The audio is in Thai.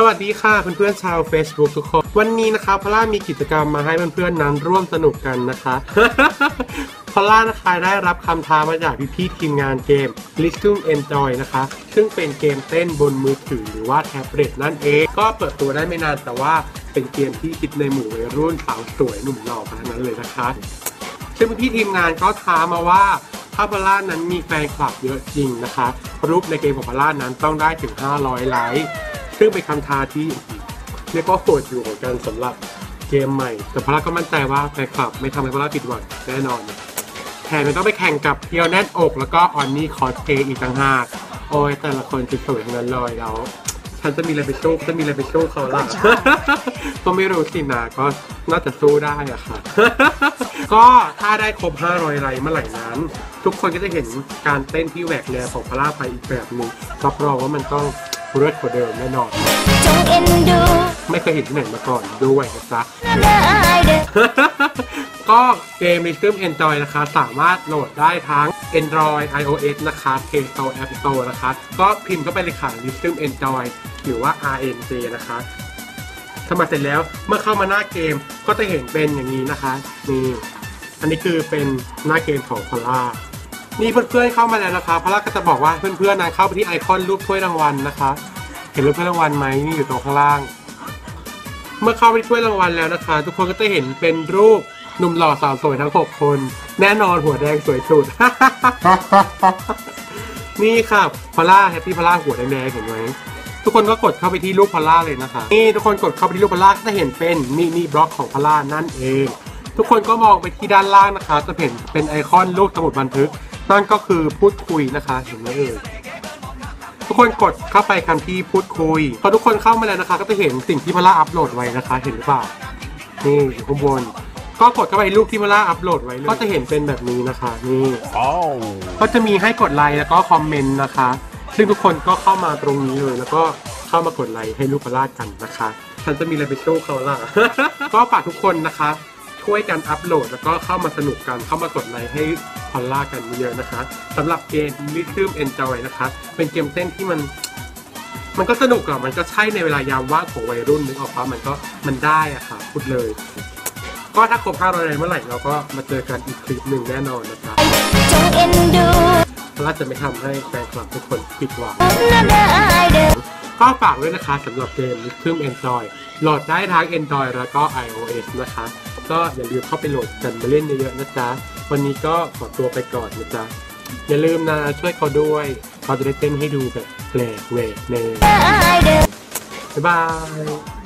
สวัสดีค่ะเพื่อนๆชาว Facebook ทุกคน วันนี้นะคะพล่ามีกิจกรรมมาให้เพื่อนๆนั้นร่วมสนุกกันนะคะพล่านะคะได้รับคำท้ามาจากพี่ๆทีมงานเกม l i s t u m Enjoy นะคะ ซึ่งเป็นเกมเต้นบนมือถือหรือว่าแท็บเล็ตนั่นเอง ก็เปิดตัวได้ไม่นานแต่ว่าเป็นเกมที่คิดในหมู่วัยรุ่นสาวสวยหนุ่มหล่อทั้งนั้นเลยนะคะซึ่งพี่ทีมงานก็ท้ามาว่าถ้าพล่านั้นมีแฟนคลับเยอะจริงนะคะรูปในเกมของพล่านั้นต้องได้ถึง 500 ไลค์ ซึ่งเป็นคำท้าที่เรียกว่าโหดอยู่เหมือนกันสำหรับเกมใหม่ แต่พอลล่าก็มั่นใจว่าแฟนคลับไม่ทำให้พอลล่าผิดหวังแน่นอนแถมมันต้องไปแข่งกับเพียวแน่นอก แล้วก็ออนนี่คอสเพย์อีกต่างหากโอ้ยแต่ละคนสวยๆทั้งนั้นเลยแล้วฉันจะมีอะไรไปสู้จะมีอะไรไปสู้เขาล่ะก็ไม่รู้สินะก็น่าจะสู้ได้อะค่ะ ก็ถ้าได้ครบ 500ไลค์เมื่อไหร่นั้น ทุกคนก็จะเห็นการเต้นที่แหวกแนวของพระราไปอีกแบบหนึ่งรับรองว่ามันต้อง เลิศกว่าเดิมแน่นอนจงเอ็นดูไม่เคยเห็นที่ไหนมาก่อนด้วยนะจ๊ะน่าได้เด้อก็เกม Rhythm Enjoy นะคะ สามารถโหลดได้ทั้ง Android iOS นะคะ Play Store App Store นะคะ ก็พิมพ์เข้าไปเลยค่ะ Rhythm Enjoy หรือว่า RNJ นะคะสมัครเสร็จแล้วเมื่อเข้ามาหน้าเกมก็จะเห็นเป็นอย่างนี้นะคะนี่อันนี้คือเป็นหน้าเกมของพอลล่า นี่เพื่อนๆเข้ามาแล้วนะคะพอลล่าก็จะบอกว่าเพื่อนๆนะเข้าไปที่ไอคอนรูปถ้วยรางวัลนะคะ เห็นรูปถ้วยรางวัลไหมนี่อยู่ตรงข้างล่าง เมื่อเข้าไปถ้วยรางวัลแล้วนะคะ ทุกคนก็จะเห็นเป็นรูปหนุ่มหล่อสาวสวยทั้ง6คน แน่นอนหัวแดงสวยสุด นี่ค่ะพอล่าแฮปปี้พอล่าหัวแดงๆเห็นไหมทุกคนก็กดเข้าไปที่รูปพอล่าเลยนะคะนี่ทุกคนกดเข้าไปที่รูปพอล่าก็จะเห็นเป็นมินิบล็อกของพอลล่านั่นเอง ทุกคนก็มองไปที่ด้านล่างนะคะ จะเห็นเป็นไอคอนรูปสมุดบันทึก นั่นก็คือพูดคุยนะคะเห็นไหมเอ่ยทุกคนกดเข้าไปคำที่พูดคุยพอทุกคนเข้ามาแล้วนะคะ ก็จะเห็นสิ่งที่พอลล่าอัพโหลดไว้นะคะ เห็นหรือเปล่านี่อยู่ข้างบนก็กดเข้าไปรูปที่พอลล่าอัพโหลดไว้เลยก็จะเห็นเป็นแบบนี้นะคะนี่ก็จะมีให้กดไลค์แล้วก็คอมเมนต์นะคะ ซึ่งทุกคนก็เข้ามาตรงนี้เลย แล้วก็เข้ามากดไลค์ให้ลูกพลาดกันนะคะฉันจะมีอะไรไปสู้เขาล่ะก็ฝากทุกคนนะคะ ช่วยกันอัพโหลด แล้วก็เข้ามาสนุกกันเข้ามากดไลค์ให้พอลล่ากันเยอะๆนะคะสำหรับเกม Rhythm Enjoy นะคะ เป็นเกมเต้นที่มัน มันก็สนุกอะมันก็ใช่ในเวลายามว่างของวัยรุ่นนึกออกปะมันก็มันได้อะค่ะพูดเลย ก็ถ้าครบ500เลยเมื่อไหร่เราก็มาเจอกันอีกคลิปหนึ่งแน่นอนนะคะจงเอ็นดูเพราะว่าจะไม่ทำให้แฟนคลับทุกคนผิดหวังน่าได้เด้อ ก็ฝากด้วยนะคะสำหรับเกม Rhythm Android โหลดได้ทั้ง Android แล้วก็ iOS นะคะก็อย่าลืมเข้าไปโหลดกันมาเล่นเยอะๆนะจ๊ะ วันนี้ก็ขอตัวไปก่อนนะจ๊ะ อย่าลืมนะช่วยเขาด้วยเขาจะได้เต้นให้ดูแบบแปลกเวกเนยบ๊ายบาย